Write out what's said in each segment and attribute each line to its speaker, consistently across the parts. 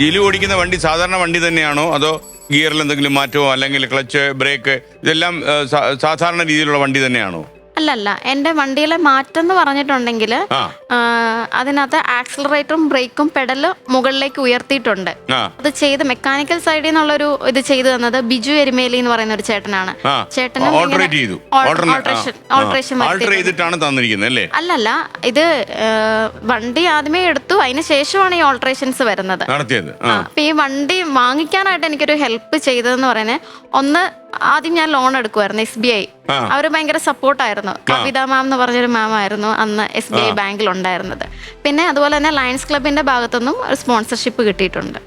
Speaker 1: ജിലു ഓടിക്കുന്ന വണ്ടി സാധാരണ വണ്ടി തന്നെയാണോ? അതോ ഗിയറിൽ എന്തെങ്കിലും മാറ്റമോ? അല്ലെങ്കിൽ ക്ലച്ച് ബ്രേക്ക് ഇതെല്ലാം സാധാരണ രീതിയിലുള്ള വണ്ടി തന്നെയാണോ?
Speaker 2: അല്ലല്ല എന്റെ വണ്ടിയിലെ മാറ്റം എന്ന് പറഞ്ഞിട്ടുണ്ടെങ്കിൽ അതിനകത്ത് ആക്സിലറേറ്ററും ബ്രേക്കും പെഡൽ മുകളിലേക്ക് ഉയർത്തിയിട്ടുണ്ട്. അത് ചെയ്ത് മെക്കാനിക്കൽ സൈഡിൽ നിന്നുള്ളൊരു ഇത് ചെയ്തു തന്നത് ബിജു എരുമേലി എന്ന് പറയുന്ന ഒരു ചേട്ടനാണ്. ചേട്ടനും അല്ലല്ല ഇത് വണ്ടി ആദ്യമേ എടുത്തു അതിന് ശേഷമാണ് ഈ ഓൾട്രേഷൻസ് വരുന്നത്. അപ്പൊ ഈ വണ്ടി വാങ്ങിക്കാനായിട്ട് എനിക്കൊരു ഹെൽപ്പ് ചെയ്തതെന്ന് പറയുന്നത് ഒന്ന് ആദ്യം ഞാൻ ലോൺ എടുക്കുമായിരുന്നു എസ് ബി ഐ
Speaker 1: അവർ
Speaker 2: അവർ ഭയങ്കര സപ്പോർട്ടായിരുന്നു കവിത മാം എന്ന് പറഞ്ഞൊരു മാം ആയിരുന്നു അന്ന് എസ് ബി ഐ ബാങ്കിൽ ഉണ്ടായിരുന്നത് പിന്നെ അതുപോലെ തന്നെ ലയൺസ് ക്ലബിന്റെ ഭാഗത്തുനിന്നും ഒരു സ്പോൺസർഷിപ്പ് കിട്ടിയിട്ടുണ്ട്.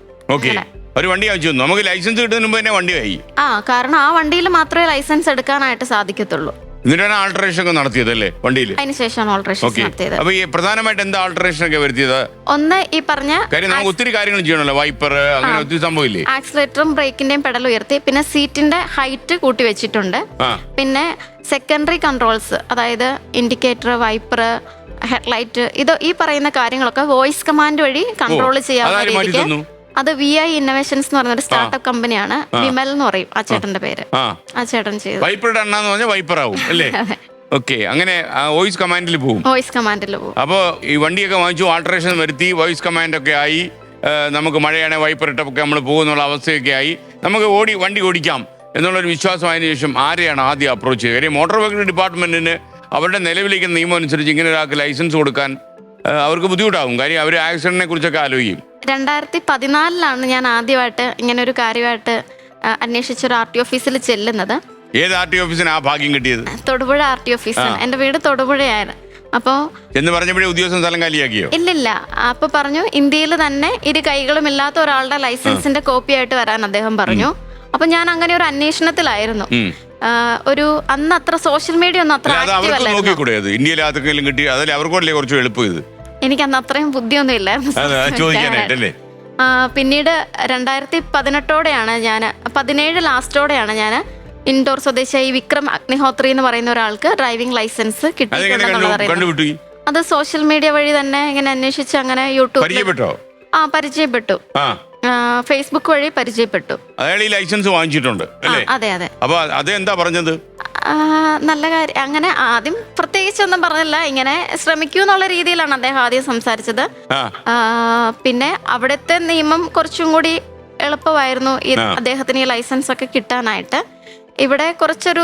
Speaker 1: ഒരു വണ്ടി നമുക്ക് ലൈസൻസ് കിട്ടുന്നതിന് മുമ്പ് തന്നെ വണ്ടി
Speaker 2: ആ കാരണം ആ വണ്ടിയിൽ മാത്രമേ ലൈസൻസ് എടുക്കാനായിട്ട് സാധിക്കത്തുള്ളൂ.
Speaker 1: എന്നിട്ടാണ് ആൾട്ടറേഷൻ ഒക്കെ നടത്തിയത് അല്ലേ വണ്ടിയിൽ
Speaker 2: അതിനുശേഷമാണ് ഓൾട്രേഷൻസ്
Speaker 1: ഓക്കെ
Speaker 2: നടത്തിയത്.
Speaker 1: അപ്പൊ ഈ പ്രധാനമായിട്ട് എന്താ ആൾട്ടറേഷൻ ഒക്കെ വരുത്തിയത്?
Speaker 2: ഒന്ന് ഈ പറഞ്ഞ
Speaker 1: കാര്യം നമുക്ക് ഒത്തിരി കാര്യങ്ങൾ ചെയ്യണല്ലോ വൈപ്പർ അങ്ങനെ ഒത്തിരി സംഭവമില്ലേ?
Speaker 2: ആക്സിലേറ്ററും ബ്രേക്കിന്റെയും പെഡൽ ഉയർത്തി. പിന്നെ സീറ്റിന്റെ ഹൈറ്റ് കൂട്ടി വെച്ചിട്ടുണ്ട്. പിന്നെ സെക്കൻഡറി കൺട്രോൾസ് അതായത് ഇൻഡിക്കേറ്റർ വൈപ്പർ ഹെഡ്ലൈറ്റ് ഇത് ഈ പറയുന്ന കാര്യങ്ങളൊക്കെ വോയിസ് കമാൻഡ് വഴി കൺട്രോൾ ചെയ്യാവുന്ന രീതിക്ക്? അത് വി ഐ ഇന്നോവേഷൻസ് എന്ന് പറയുന്ന ഒരു സ്റ്റാർട്ടപ്പ് കമ്പനിയാണ് വിമൽ എന്ന് പറയും ആ ചേട്ടന്റെ പേര്.
Speaker 1: ആ.
Speaker 2: ചേട്ടൻ ചെയ്തു.
Speaker 1: വൈപ്പറുടെ അണ്ണാന്ന് പറഞ്ഞാൽ വൈപ്പർ ആവും അല്ലേ? ഓക്കെ അങ്ങനെ വോയിസ് കമാൻഡിൽ പോകും
Speaker 2: വോയിസ് കമാൻഡിൽ പോകും
Speaker 1: അപ്പോൾ ഈ വണ്ടിയൊക്കെ വാങ്ങിച്ചു ആൾട്ടറേഷൻ വരുത്തി വോയിസ് കമാൻഡ് ഒക്കെ ആയി നമുക്ക് മഴയാണെങ്കിൽ വൈപ്പർ ഇട്ടൊക്കെ നമ്മൾ പോകുന്നുള്ള അവസ്ഥയൊക്കെ ആയി. നമുക്ക് ഓടി വണ്ടി ഓടിക്കാം എന്നുള്ളൊരു വിശ്വാസം അതിന് ശേഷം ആരെയാണ് ആദ്യം അപ്രോച്ച് ചെയ്തത് കാര്യം മോട്ടോർ വെഹിക്കിൾ ഡിപ്പാർട്ട്മെന്റിന് അവരുടെ നിലവിലേക്ക് നിയമം അനുസരിച്ച് ഇങ്ങനെ ഒരാൾക്ക് ലൈസൻസ് കൊടുക്കാൻ അവർക്ക് ബുദ്ധിമുട്ടാകും കാര്യം അവർ ആക്സിഡന്റിനെ കുറിച്ചൊക്കെ ആലോചിക്കും.
Speaker 2: രണ്ടായിരത്തി പതിനാലിലാണ് ഞാൻ ആദ്യമായിട്ട് ഇങ്ങനെ ഒരു കാര്യമായിട്ട് അന്വേഷിച്ച ഒരു ആർ ടി ഓഫീസിൽ ചെല്ലുന്നത്.
Speaker 1: ഏത് ആർ ടി ഓഫീസിന് ആ ഭാഗ്യം കിട്ടിയത്?
Speaker 2: തൊടുപുഴ ആർ ടി ഓഫീസാണ്. എന്റെ വീട് തൊടുപുഴയായിരുന്നു അപ്പോ
Speaker 1: എന്ന് പറഞ്ഞപ്പോഴേ ഉദ്യോഗസ്ഥൻ സ്ഥലം കാലിയാക്കിയോ?
Speaker 2: ഇല്ലില്ല. അപ്പൊ പറഞ്ഞു ഇന്ത്യയിൽ തന്നെ ഇരു കൈകളും ഇല്ലാത്ത ഒരാളുടെ ലൈസൻസിന്റെ കോപ്പി ആയിട്ട് വരാൻ അദ്ദേഹം പറഞ്ഞു. അപ്പൊ ഞാൻ അങ്ങനെ ഒരു അന്വേഷണത്തിലായിരുന്നു. ഒരു അന്ന് അത്ര സോഷ്യൽ മീഡിയ ഒന്നും അത്ര ആക്റ്റീവ് അല്ലായിരുന്നു?
Speaker 1: ഇന്ത്യയിൽ കിട്ടി അതല്ലേ അവർക്കല്ലേ കുറച്ച് എളുപ്പം ഇത്?
Speaker 2: എനിക്ക് അന്ന് അത്രയും ബുദ്ധിയൊന്നും ഇല്ലായിരുന്നു. പിന്നീട് രണ്ടായിരത്തി പതിനെട്ടോടെയാണ് ഞാൻ പതിനേഴ് ലാസ്റ്റോടെയാണ് ഞാൻ ഇൻഡോർ സ്വദേശിയായി വിക്രം അഗ്നിഹോത്രി എന്ന് പറയുന്ന ഒരാൾക്ക് ഡ്രൈവിംഗ് ലൈസൻസ് കിട്ടിയിട്ടുണ്ടെന്നുള്ളത് അത് സോഷ്യൽ മീഡിയ വഴി തന്നെ ഇങ്ങനെ അന്വേഷിച്ച് അങ്ങനെ
Speaker 1: യൂട്യൂബ്
Speaker 2: ആ പരിചയപ്പെട്ടു. ഫേസ്ബുക്ക് വഴി പരിചയപ്പെട്ടു.
Speaker 1: അയാൾ ഈ ലൈസൻസ് വാങ്ങിച്ചിട്ടുണ്ട്
Speaker 2: അതെ അതെ.
Speaker 1: അപ്പൊ അതെന്താ പറഞ്ഞത്?
Speaker 2: നല്ല കാര്യം. അങ്ങനെ ആദ്യം പ്രത്യേകിച്ചൊന്നും പറഞ്ഞില്ല. ഇങ്ങനെ ശ്രമിക്കൂ എന്നുള്ള രീതിയിലാണ് അദ്ദേഹം ആദ്യം സംസാരിച്ചത്. പിന്നെ അവിടുത്തെ നിയമം കുറച്ചും കൂടി എളുപ്പമായിരുന്നു ഈ അദ്ദേഹത്തിന് ഈ ലൈസൻസ് ഒക്കെ കിട്ടാനായിട്ട്. ഇവിടെ കുറച്ചൊരു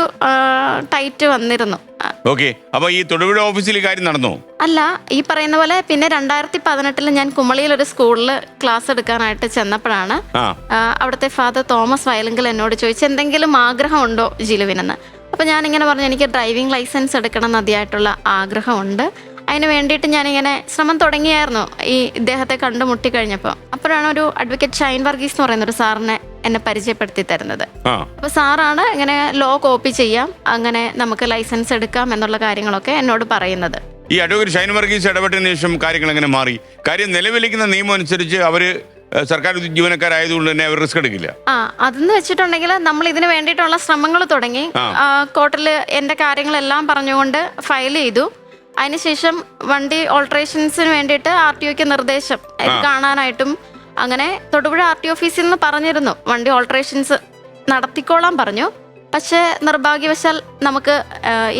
Speaker 2: ടൈറ്റ് വന്നിരുന്നു. ആ,
Speaker 1: ഓക്കെ അപ്പൊ ഈ തൊടുപുഴ ഓഫീസിൽ കാര്യം നടന്നു?
Speaker 2: അല്ല ഈ പറയുന്ന പോലെ പിന്നെ രണ്ടായിരത്തി പതിനെട്ടിൽ ഞാൻ കുമളിയിൽ ഒരു സ്കൂളിൽ ക്ലാസ് എടുക്കാനായിട്ട് ചെന്നപ്പോഴാണ് അവിടുത്തെ ഫാദർ തോമസ് വയലെങ്കിൽ എന്നോട് ചോദിച്ചു എന്തെങ്കിലും ആഗ്രഹമുണ്ടോ ജിലുവിനെന്ന്? അപ്പോൾ ഞാനിങ്ങനെ പറഞ്ഞു എനിക്ക് ഡ്രൈവിംഗ് ലൈസൻസ് എടുക്കണം എന്ന് അതിയായിട്ടുള്ള ആഗ്രഹമുണ്ട്. അതിന് വേണ്ടിയിട്ട് ഞാനിങ്ങനെ ശ്രമം തുടങ്ങിയായിരുന്നു ഈ ഇദ്ദേഹത്തെ കണ്ടുമുട്ടി കഴിഞ്ഞപ്പോൾ. അപ്പോഴാണ് ഒരു അഡ്വക്കേറ്റ് ഷൈൻ വർഗീസ് എന്ന് പറയുന്ന ഒരു സാറിനെ എന്നെ പരിചയപ്പെടുത്തി തരുന്നത്. അപ്പോൾ സാറാണ് ഇങ്ങനെ ലോ കോപ്പി ചെയ്യാം അങ്ങനെ നമുക്ക് ലൈസൻസ് എടുക്കാം എന്നുള്ള കാര്യങ്ങളൊക്കെ എന്നോട് പറയുന്നത്.
Speaker 1: ഈ അഡ്വക്കേറ്റ് ഷൈൻ വർഗീസ് ഇടപെട്ടതിന് ശേഷം കാര്യങ്ങൾ എങ്ങനെ മാറി? കാര്യം നിലവിലിരിക്കുന്ന നിയമം അനുസരിച്ച് അവർ ഏഹ്, സർക്കാർ ജീവനക്കാരായതുകൊണ്ട് തന്നെ അവർ റിസ്ക് എടുക്കില്ല.
Speaker 2: ആ അതെന്ന് വെച്ചിട്ടുണ്ടെങ്കിൽ നമ്മൾ ഇതിന് വേണ്ടിയിട്ടുള്ള ശ്രമങ്ങൾ തുടങ്ങി. കോർട്ടിൽ എന്റെ കാര്യങ്ങളെല്ലാം പറഞ്ഞുകൊണ്ട് ഫയൽ ചെയ്തു. അതിനുശേഷം വണ്ടി ഓൾട്രേഷൻസിന് വേണ്ടിയിട്ട് ആർ ടി ഒക്ക് നിർദ്ദേശം. ഇത് കാണാനായിട്ടും അങ്ങനെ തൊടുപുഴ ആർ ടി ഓഫീസിൽ നിന്ന് പറഞ്ഞിരുന്നു. വണ്ടി ഓൾട്രേഷൻസ് നടത്തിക്കോളാൻ പറഞ്ഞു. പക്ഷേ നിർഭാഗ്യവശാൽ നമുക്ക്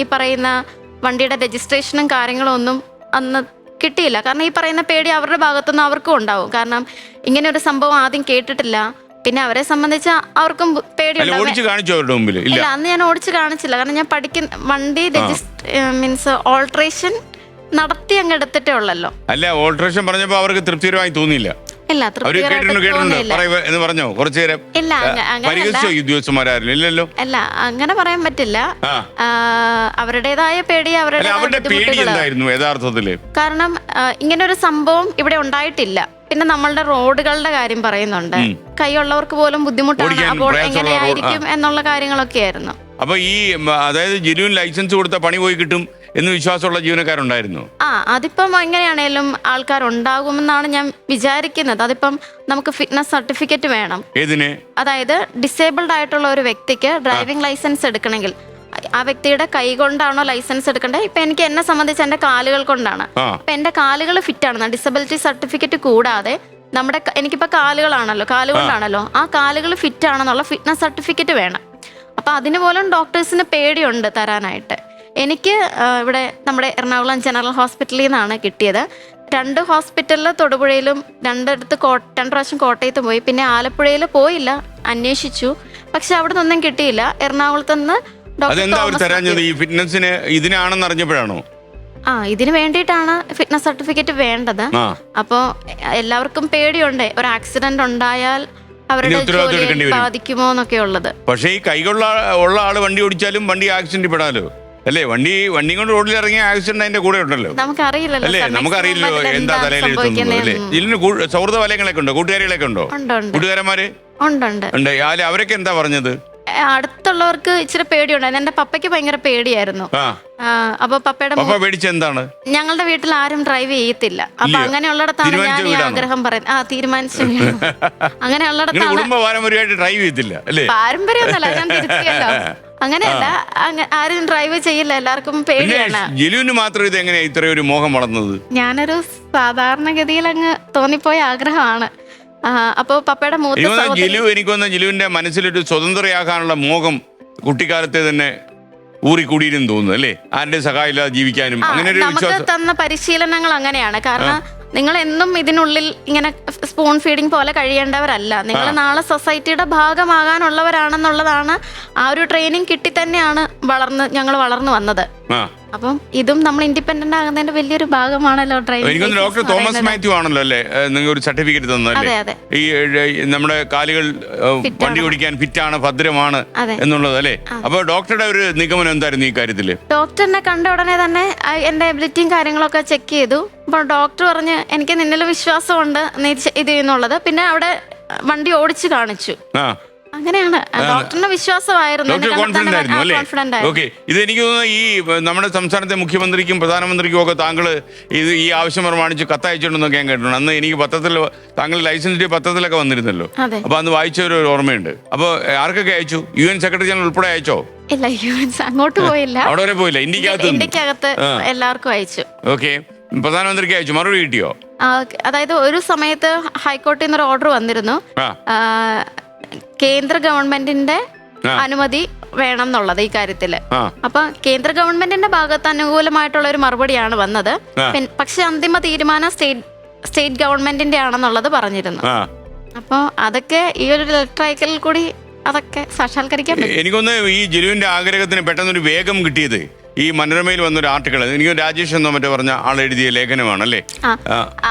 Speaker 2: ഈ പറയുന്ന വണ്ടിയുടെ രജിസ്ട്രേഷനും കാര്യങ്ങളും ഒന്നും അന്ന് കിട്ടിയില്ല. കാരണം ഈ പറയുന്ന പേടി അവരുടെ ഭാഗത്തുനിന്ന് അവർക്കും ഉണ്ടാവും. കാരണം ഇങ്ങനെ ഒരു സംഭവം ആദ്യം കേട്ടിട്ടില്ല. പിന്നെ അവരെ സംബന്ധിച്ച് അവർക്കും പേടിയുണ്ടാവും
Speaker 1: ഇല്ല.
Speaker 2: അന്ന് ഞാൻ ഓടിച്ചു കാണിച്ചില്ല. കാരണം ഞാൻ പഠിക്കുന്ന വണ്ടി രജിസ്റ്റർ മീൻസ് ഓൾട്രേഷൻ നടത്തി അങ്ങ് എടുത്തിട്ടേ ഉള്ളല്ലോ.
Speaker 1: അല്ല ഓൾട്രേഷൻ പറഞ്ഞപ്പോ അവർക്ക് തൃപ്തികരമായി തോന്നിയില്ല.
Speaker 2: ഇല്ല
Speaker 1: കേട്ടിട്ടുണ്ട് കേട്ടിട്ടുണ്ട്. എന്ന് പറഞ്ഞോ? കുറച്ചു നേരം
Speaker 2: ഇല്ല അങ്ങ- അങ്ങനെയല്ല
Speaker 1: പരിഹസിച്ചോ? ഈ ഉദ്യോഗസ്ഥന്മാരും ഇല്ലല്ലോ.
Speaker 2: അല്ല അങ്ങനെ പറയാൻ പറ്റില്ല.
Speaker 1: ആ.
Speaker 2: ആ, അവരുടേതായ പേടി
Speaker 1: അല്ല
Speaker 2: അവരുടേതായ
Speaker 1: അവരുടെ പേടി
Speaker 2: ബുദ്ധിമുട്ടുകൾ
Speaker 1: എന്തായിരുന്നു യഥാർത്ഥത്തിൽ?
Speaker 2: കാരണം ഇങ്ങനെ ഒരു സംഭവം ഇവിടെ ഉണ്ടായിട്ടില്ല. പിന്നെ നമ്മളുടെ റോഡുകളുടെ കാര്യം പറയുന്നുണ്ട്. കൈയുള്ളവർക്ക് പോലും ബുദ്ധിമുട്ടാണ്. അപ്പോൾ
Speaker 1: പ്രയാസമുള്ള റോഡ്,
Speaker 2: എങ്ങനെയായിരിക്കും എന്നുള്ള കാര്യങ്ങളൊക്കെ ആയിരുന്നു
Speaker 1: അപ്പൊ ഈ അതായത് ജെനുവിൻ ലൈസൻസ് കൊടുത്ത പണി പോയി കിട്ടും. എന്ന് വിശ്വാസമുള്ള ജീവനക്കാരുണ്ടായിരുന്നു.
Speaker 2: ആ അതിപ്പം എങ്ങനെയാണേലും ആൾക്കാർ ഉണ്ടാകുമെന്നാണ് ഞാൻ വിചാരിക്കുന്നത്. അതിപ്പം നമുക്ക് ഫിറ്റ്നസ് സർട്ടിഫിക്കറ്റ് വേണം.
Speaker 1: ഏതിന്?
Speaker 2: അതായത് ഡിസേബിൾഡ് ആയിട്ടുള്ള ഒരു വ്യക്തിക്ക് ഡ്രൈവിംഗ് ലൈസൻസ് എടുക്കണമെങ്കിൽ. ആ വ്യക്തിയുടെ കൈ കൊണ്ടാണോ ലൈസൻസ് എടുക്കേണ്ടത്? ഇപ്പൊ എനിക്ക് എന്നെ സംബന്ധിച്ച് എന്റെ കാലുകൾ കൊണ്ടാണ്. അപ്പൊ എന്റെ കാലുകൾ ഫിറ്റ് ആണ് ഡിസബിലിറ്റി സർട്ടിഫിക്കറ്റ് കൂടാതെ നമ്മുടെ എനിക്കിപ്പോ കാലുകളാണല്ലോ കാലുകൊണ്ടാണല്ലോ. ആ. കാലുകൾ ഫിറ്റ് ആണെന്നുള്ള ഫിറ്റ്നസ് സർട്ടിഫിക്കറ്റ് വേണം. അപ്പൊ അതിന് പോലും ഡോക്ടേഴ്സിന് പേടിയുണ്ട് തരാനായിട്ട്. എനിക്ക് ഇവിടെ നമ്മുടെ എറണാകുളം ജനറൽ ഹോസ്പിറ്റലിൽ നിന്നാണ് കിട്ടിയത്. രണ്ട് ഹോസ്പിറ്റലിൽ തൊടുപുഴയിലും രണ്ടിടത്ത് കോ രണ്ട് പ്രാവശ്യം കോട്ടയത്ത് പോയി. പിന്നെ ആലപ്പുഴയിൽ പോയില്ല അന്വേഷിച്ചു. പക്ഷെ അവിടെ നിന്നൊന്നും കിട്ടിയില്ല. എറണാകുളത്ത് നിന്ന് ഡോക്ടർ
Speaker 1: അതെന്താ അവർ തരാഞ്ഞത്? ഈ ഫിറ്റ്നസിന് ഇതിനാണെന്ന് അറിഞ്ഞപ്പോഴാണോ?
Speaker 2: ആ ഇതിന് വേണ്ടിയിട്ടാണ് ഫിറ്റ്നസ് സർട്ടിഫിക്കറ്റ് വേണ്ടത്.
Speaker 1: അപ്പോ
Speaker 2: അപ്പോൾ എല്ലാവർക്കും പേടിയുണ്ട്. ഒരു ആക്സിഡന്റ് ഉണ്ടായാൽ അവരുടെ
Speaker 1: വരും.
Speaker 2: ബാധിക്കുമോ എന്നൊക്കെ ഉള്ളത്
Speaker 1: പക്ഷേ ഈ കൈകൊള്ള ഉള്ള ആൾ വണ്ടി ഓടിച്ചാലും വണ്ടി ആക്സിഡന്റ് പെടാലോ? അല്ലേ വണ്ടി വണ്ടി കൊണ്ട് റോഡിൽ ഇറങ്ങിയ ആക്സിഡന്റ് അതിന്റെ കൂടെ ഉണ്ടല്ലോ.
Speaker 2: നമുക്കറിയില്ലല്ലോ
Speaker 1: അല്ലേ
Speaker 2: നമുക്കറിയില്ലല്ലോ
Speaker 1: എന്താ തലയിൽ എഴുതുന്നത് അല്ലേ. ഇതിന് കൂ- സൗഹൃദ വലയങ്ങളൊക്കെ ഉണ്ടോ? കൂട്ടുകാരികളൊക്കെ ഉണ്ടോ?
Speaker 2: ഉണ്ട് ഉണ്ട്.
Speaker 1: കൂട്ടുകാരന്മാര്?
Speaker 2: ഉണ്ട് ഉണ്ട്.
Speaker 1: ഉണ്ട്. അല്ലെ അവരൊക്കെ എന്താ പറഞ്ഞത്?
Speaker 2: ഏ, അടുത്തുള്ളവർക്ക് ഇച്ചിരി പേടിയുണ്ടായിരുന്നു. എന്റെ പപ്പയ്ക്ക് ഭയങ്കര പേടിയായിരുന്നു.
Speaker 1: ആ.
Speaker 2: ആ, അപ്പൊ പപ്പയുടെ
Speaker 1: പപ്പ
Speaker 2: മു- ഞങ്ങളുടെ വീട്ടിൽ ആരും ഡ്രൈവ് ചെയ്യത്തില്ല. അപ്പൊ
Speaker 1: ഇല്ലയോ?
Speaker 2: അങ്ങനെയുള്ളിടത്താണ് ഞാൻ
Speaker 1: തീരുമാനിച്ച
Speaker 2: ഈ
Speaker 1: വീടാണോ?
Speaker 2: ആഗ്രഹം പറയുന്നത്. ആ തീരുമാനിച്ചു അങ്ങനെയുള്ളിടത്താണ്
Speaker 1: കുടുംബ പാരമ്പര്യമായിട്ട് ഡ്രൈവ് ചെയ്തില്ല അല്ലേ?
Speaker 2: പാരമ്പര്യമൊന്നല്ല ഞാൻ തിരുത്തിയല്ലോ. അങ്ങനെയല്ല ആരും ഡ്രൈവ് ചെയ്യില്ല എല്ലാവർക്കും പേടിയാണ്.
Speaker 1: ജലുവിന് മാത്രം ഇത് എങ്ങനെയാ ഇത്രയൊരു ഒരു മോഹം വളർന്നത്?
Speaker 2: ഞാനൊരു സാധാരണഗതിയിൽ അങ്ങ് തോന്നിപ്പോയ ആഗ്രഹമാണ്. അപ്പോ പപ്പയുടെ മൂത്ത
Speaker 1: ജിലു എനിക്ക് തോന്നുന്നു ജിലുവിന്റെ മനസ്സിലൊരു സ്വതന്ത്രയാകാനുള്ള മോഹം കുട്ടിക്കാലത്തെ തന്നെ ഊറിക്കൂടിയിരുന്നു തോന്നുന്നു അല്ലേ? ആരുടെ സഹായമില്ലാതെ ജീവിക്കാനും അങ്ങനെ
Speaker 2: നമുക്ക് തന്ന പരിശീലനങ്ങൾ അങ്ങനെയാണ്. കാരണം നിങ്ങൾ എന്നും ഇതിനുള്ളിൽ ഇങ്ങനെ സ്പൂൺ ഫീഡിംഗ് പോലെ കഴിയേണ്ടവരല്ല. നിങ്ങൾ നാളെ സൊസൈറ്റിയുടെ ഭാഗമാകാനുള്ളവരാണെന്നുള്ളതാണ് ആ ഒരു ട്രെയിനിങ് കിട്ടി തന്നെയാണ് വളർന്ന് ഞങ്ങൾ വളർന്നു വന്നത്. അപ്പം ഇതും നമ്മൾ ഇൻഡിപെൻഡന്റ് ആകുന്നതിന്റെ വലിയൊരു ഭാഗമാണല്ലോ
Speaker 1: എനിക്കൊന്ന് ഡോക്ടർ തോമസ് മാത്യു ആണല്ലോ അല്ലേ? നിങ്ങൾ ഒരു സർട്ടിഫിക്കറ്റ് തന്നല്ലേ
Speaker 2: അതെ അതെ.
Speaker 1: ഈ ഏ, നമ്മുടെ കാലുകൾ ഏ, വണ്ടി ഓടിക്കാൻ ഫിറ്റാണ് ഭദ്രമാണ്
Speaker 2: അതെ.
Speaker 1: എന്നുള്ളത് അല്ലേ? അപ്പൊ ഡോക്ടറുടെ ഒരു നിഗമനം എന്തായിരുന്നു ഈ കാര്യത്തിൽ
Speaker 2: ഡോക്ടറിനെ കണ്ട ഉടനെ തന്നെ ആ, എന്റെ എബിലിറ്റിയും കാര്യങ്ങളൊക്കെ ചെക്ക് ചെയ്തു. അപ്പോൾ ഡോക്ടർ പറഞ്ഞ് എനിക്ക് നിന്നിൽ വിശ്വാസമുണ്ട് നീ ചെ- ഇത് ചെയ്യുന്നുള്ളത്. പിന്നെ അവിടെ വണ്ടി ഓടിച്ചു കാണിച്ചു.
Speaker 1: ആ.
Speaker 2: അങ്ങനെയാണ്. വിശ്വാസമായിരുന്നു.
Speaker 1: ഓക്കെ. ഇത് എനിക്ക് തോന്നുന്നു ഈ നമ്മുടെ സംസ്ഥാനത്തെ മുഖ്യമന്ത്രിക്കും പ്രധാനമന്ത്രിക്കും ഒക്കെ താങ്കൾ ഇത് ഈ ആവശ്യം പ്രമാണിച്ച് കത്തയച്ചിട്ടുണ്ടെന്നൊക്കെ ഞാൻ കേട്ടിട്ടുണ്ട്. അന്ന് എനിക്ക് പത്രത്തിൽ താങ്കൾ ലൈസൻസ് പത്രത്തിലൊക്കെ വന്നിരുന്നല്ലോ. അപ്പൊ അന്ന് വായിച്ച ഒരു ഓർമ്മയുണ്ട്. അപ്പൊ ആർക്കൊക്കെ അയച്ചു? യു എൻ സെക്രട്ടറി ജനറൽ ഉൾപ്പെടെ അയച്ചോ?
Speaker 2: ഇല്ല യു എൻ അങ്ങോട്ട് പോയില്ല.
Speaker 1: അവിടെ വരെ പോയില്ല. ഇന്ത്യക്കകത്ത്
Speaker 2: ഇന്ത്യക്കകത്ത് എല്ലാവർക്കും അയച്ചു.
Speaker 1: ഓക്കെ. പ്രധാനമന്ത്രിക്ക് അയച്ചു. മറുപടി കിട്ടിയോ?
Speaker 2: അതായത് ഒരു സമയത്ത് ഹൈക്കോടതിയിൽ നിന്നൊരു ഓർഡർ വന്നിരുന്നു. കേന്ദ്ര ഗവൺമെന്റിന്റെ അനുമതി വേണം എന്നുള്ളത് ഈ
Speaker 1: കാര്യത്തിൽ.
Speaker 2: അപ്പൊ കേന്ദ്ര ഗവൺമെന്റിന്റെ ഭാഗത്ത് അനുകൂലമായിട്ടുള്ള ഒരു മറുപടിയാണ് വന്നത്. പക്ഷെ അന്തിമ തീരുമാനം സ്റ്റേറ്റ് സ്റ്റേറ്റ് ഗവൺമെന്റിന്റെ ആണെന്നുള്ളത് പറഞ്ഞിരുന്നു. അപ്പോ അതൊക്കെ ഈ ഒരു ലെറ്റർ അയക്കൽ കൂടി അതൊക്കെ സാക്ഷാത്കരിക്കാൻ
Speaker 1: എനിക്കൊന്ന് ഈ ജലുവിന്റെ ആഗ്രഹത്തിന് പെട്ടെന്ന് ഒരു വേഗം കിട്ടിയത്. ഈ മനോരമയിൽ വന്നൊരു ആർട്ടിക്കിൾ എനിക്ക് രാജേഷ് എന്നോ മറ്റോ പറഞ്ഞ ആൾ എഴുതിയ ലേഖനമാണ് അല്ലേ?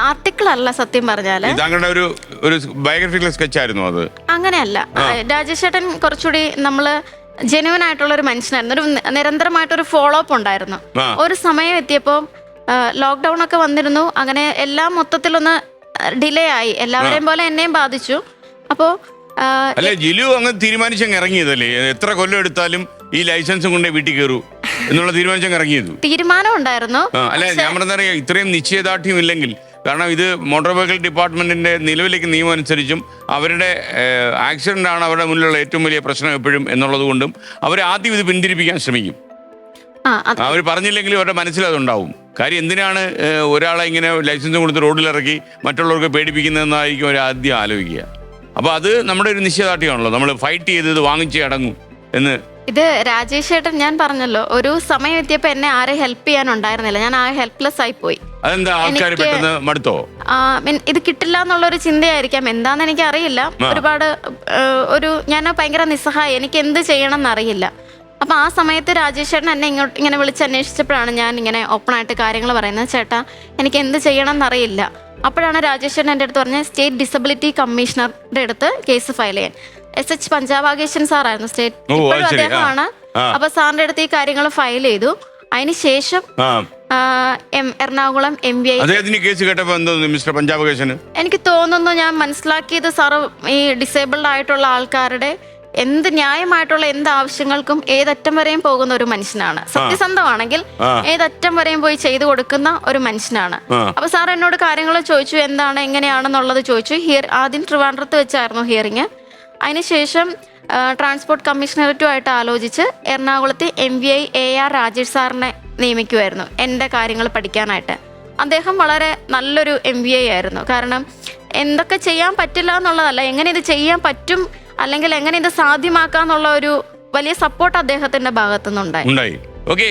Speaker 2: ആർട്ടിക്കിൾ അല്ല സത്യം
Speaker 1: പറഞ്ഞാൽ. താങ്കളുടെ ഒരു ഒരു ബയോഗ്രഫിക്കൽ സ്കെച്ച് ആയിരുന്നു അത്.
Speaker 2: അങ്ങനെയല്ല. രാജേഷ് ചേട്ടൻ കുറച്ചുകൂടി നമ്മൾ ജെനുവൻ ആയിട്ടുള്ള ഒരു മനുഷ്യനായിരുന്നു. ഒരു നിരന്തരമായിട്ടൊരു ഫോളോ അപ്പ് ഉണ്ടായിരുന്നു ഒരു സമയം എത്തിയപ്പോൾ ലോക്ക്ഡൗൺ ഒക്കെ വന്നിരുന്നു. അങ്ങനെ എല്ലാം മൊത്തത്തിലൊന്ന് ഡിലേ ആയി. എല്ലാവരെയും പോലെ എന്നെയും ബാധിച്ചു. അപ്പോൾ
Speaker 1: അല്ലെ ജിലു അങ്ങ് തീരുമാനിച്ചങ്ങ് ഇറങ്ങിയതല്ലേ? എത്ര കൊല്ലം എടുത്താലും ഈ ലൈസൻസും കൊണ്ടേ വീട്ടിൽ കയറൂ. എന്നുള്ള തീരുമാനിച്ചങ്ങ് ഇറങ്ങിയത്
Speaker 2: തീരുമാനം ഉണ്ടായിരുന്നു.
Speaker 1: ആ, അല്ല ഞാൻ പറഞ്ഞറിയാം ഇത്രയും നിശ്ചയദാർഢ്യം ഇല്ലെങ്കിൽ കാരണം ഇത് മോട്ടോർ വെഹിക്കിൾ ഡിപ്പാർട്ട്മെന്റിന്റെ നിലവിലേക്ക് നിയമം അനുസരിച്ചും അവരുടെ ആക്സിഡന്റ് ആണ് അവരുടെ മുന്നിലുള്ള ഏറ്റവും വലിയ പ്രശ്നം എപ്പോഴും എന്നുള്ളത് കൊണ്ടും അവർ ആദ്യം ഇത് പിന്തിരിപ്പിക്കാൻ ശ്രമിക്കും.
Speaker 2: ആ അത്
Speaker 1: അവർ പറഞ്ഞില്ലെങ്കിലും അവരുടെ മനസ്സിൽ അതുണ്ടാവും കാര്യം എന്തിനാണ് ഏഹ്, ഒരാളെ ഇങ്ങനെ ലൈസൻസ് കൊടുത്ത് റോഡിലിറക്കി മറ്റുള്ളവർക്ക് പേടിപ്പിക്കുന്നതെന്നായിരിക്കും അവർ ആദ്യം ആലോചിക്കുക. അപ്പോൾ അത് നമ്മുടെ ഒരു നിശ്ചയദാർഢ്യമാണല്ലോ. നമ്മൾ ഫൈറ്റ് ചെയ്ത് ഇത് വാങ്ങിച്ചേ അടങ്ങും എന്ന്
Speaker 2: ഇത് രാജേഷ് ചേട്ടൻ ഞാൻ പറഞ്ഞല്ലോ ഒരു സമയം എത്തിയപ്പോ എന്നെ ആരെ ഹെൽപ്പ് ചെയ്യാനുണ്ടായിരുന്നില്ല. ഞാൻ ആ ഹെൽപ്ലെസ് ആയി പോയി.
Speaker 1: അതെന്താ ആൾക്കാർ
Speaker 2: എനിക്ക്
Speaker 1: പെട്ടെന്ന് മടുത്തോ?
Speaker 2: ആ, മീൻ- ഇത് കിട്ടില്ല എന്നുള്ള ഒരു ചിന്തയായിരിക്കാം. എന്താന്ന് എനിക്ക് അറിയില്ല ഒരുപാട് ഒരു ഞാൻ ഭയങ്കര നിസ്സഹായി. എനിക്ക് എന്ത് ചെയ്യണം എന്നറിയില്ല അപ്പൊ ആ സമയത്ത് രാജേഷ് ചേട്ടൻ എന്നെ ഇങ്ങോട്ട് ഇങ്ങനെ വിളിച്ച് അന്വേഷിച്ചപ്പോഴാണ് ഞാൻ ഇങ്ങനെ ഓപ്പൺ ആയിട്ട് കാര്യങ്ങൾ പറയുന്നത്. ചേട്ടാ എനിക്ക് എന്ത് ചെയ്യണം എന്നറിയില്ല അപ്പോഴാണ് രാജേശ്വരൻ എന്റെ അടുത്ത് പറഞ്ഞത് സ്റ്റേറ്റ് ഡിസബിലിറ്റി കമ്മീഷണറുടെ അടുത്ത് കേസ് ഫയൽ ചെയ്യാൻ. എസ് എച്ച് പഞ്ചാബാകേശൻ സാറായിരുന്നു സ്റ്റേറ്റ് ഇപ്പോഴും അദ്ദേഹമാണ്. അപ്പൊ സാറിന്റെ അടുത്ത് ഈ കാര്യങ്ങൾ ഫയൽ ചെയ്തു. അതിനുശേഷം എറണാകുളം എം വി ഐ
Speaker 1: അദ്ദേഹത്തിന് കേസ് കേട്ടപ്പോൾ എന്തോ മിസ്റ്റർ പഞ്ചാബ്
Speaker 2: എനിക്ക് തോന്നുന്നു ഞാൻ മനസ്സിലാക്കിയത് സാറ് ഈ ഡിസേബിൾഡ് ആയിട്ടുള്ള ആൾക്കാരുടെ എന്ത് ന്യായമായിട്ടുള്ള എന്ത് ആവശ്യങ്ങൾക്കും ഏതറ്റം വരെയും പോകുന്ന ഒരു മനുഷ്യനാണ്. സത്യസന്ധമാണെങ്കിൽ. ഏതറ്റം വരെയും പോയി ചെയ്തു കൊടുക്കുന്ന ഒരു മനുഷ്യനാണ്. അപ്പൊ സാർ എന്നോട് കാര്യങ്ങൾ ചോദിച്ചു എന്താണ് എങ്ങനെയാണെന്നുള്ളത് ചോദിച്ചു. ഹിയർ ആദ്യം ട്രിവാൻഡ്രത്ത് വെച്ചായിരുന്നു ഹിയറിങ് അതിനുശേഷം ട്രാൻസ്പോർട്ട് ട്രാൻസ്പോർട്ട് കമ്മീഷണറേറ്റുമായിട്ട് ആലോചിച്ച് എറണാകുളത്ത് M V I A R Rajesh സാറിനെ നിയമിക്കുമായിരുന്നു എന്റെ കാര്യങ്ങൾ പഠിക്കാനായിട്ട്. അദ്ദേഹം വളരെ നല്ലൊരു എം വി ഐ ആയിരുന്നു. കാരണം എന്തൊക്കെ ചെയ്യാൻ പറ്റില്ല എന്നുള്ളതല്ല എങ്ങനെ ഇത് ചെയ്യാൻ പറ്റും അല്ലെങ്കിൽ എങ്ങനെ ഇത് സാധ്യമാക്കാന്നുള്ള ഒരു വലിയ സപ്പോർട്ട് അദ്ദേഹത്തിന്റെ ഭാഗത്തുനിന്നുണ്ടായി.
Speaker 1: ഓക്കെ